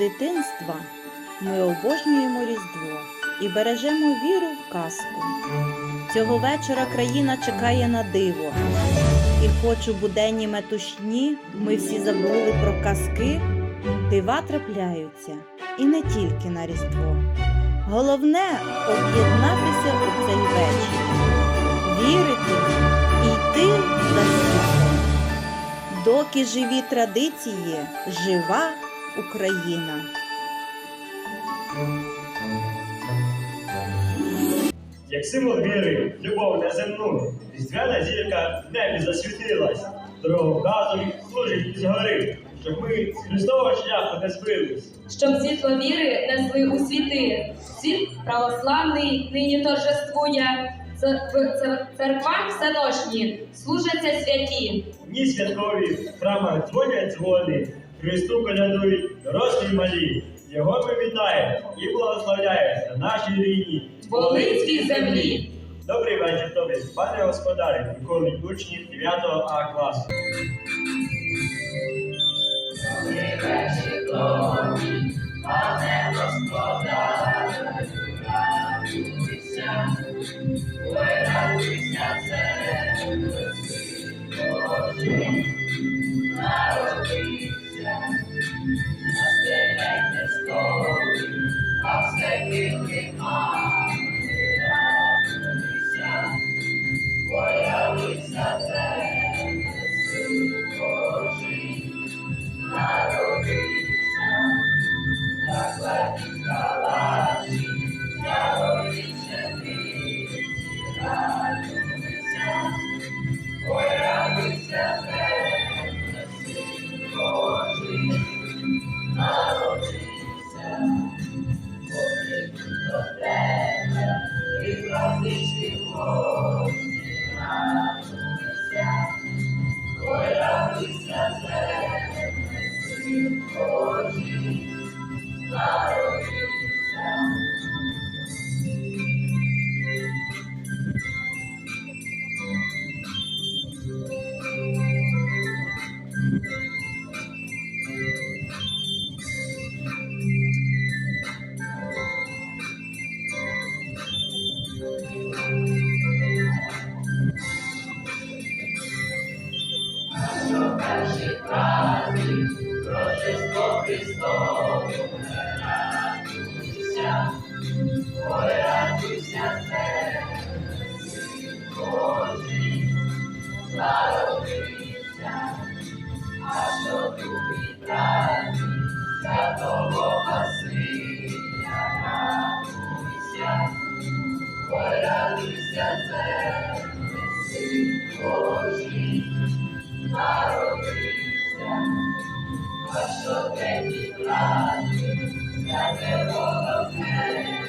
дитинства ми обожнюємо Різдво і бережемо віру в казку. Цього вечора країна чекає на диво. І хоч у буденні метушні ми всі забули про казки, дива трапляються і не тільки на Різдво. Головне об'єднатися у цей вечір, вірити і йти за світлом. Доки живі традиції, жива Україна. Як символ віри, любов неземну, різдвяна зірка в небі засвітилась, дорогу вказує, служить із гори, щоб ми з Христового шляху не збились. щоб світло віри несли у світи. Світ православний нині торжествує. В ц- Церквам всеношні служаться святі. Дні святкові, в храмах дзвонять дзвони, Христу колядують дорослі малі. Його ми вітаємо і благословляємо на нашій рідній Волинській землі. Добрий вечір тобі, пане господарі, виконують учні 9 А класу. Пане Ой, радуйся, blessed, the light. перші праздник, Рождество Христове, радуйся, ой, радуйся, Син Божий, народився, а що другий праздник, Святого Василя, радуйся, ой, радуйся, Син Божий, народився, Our що ти відправив, я не волокне.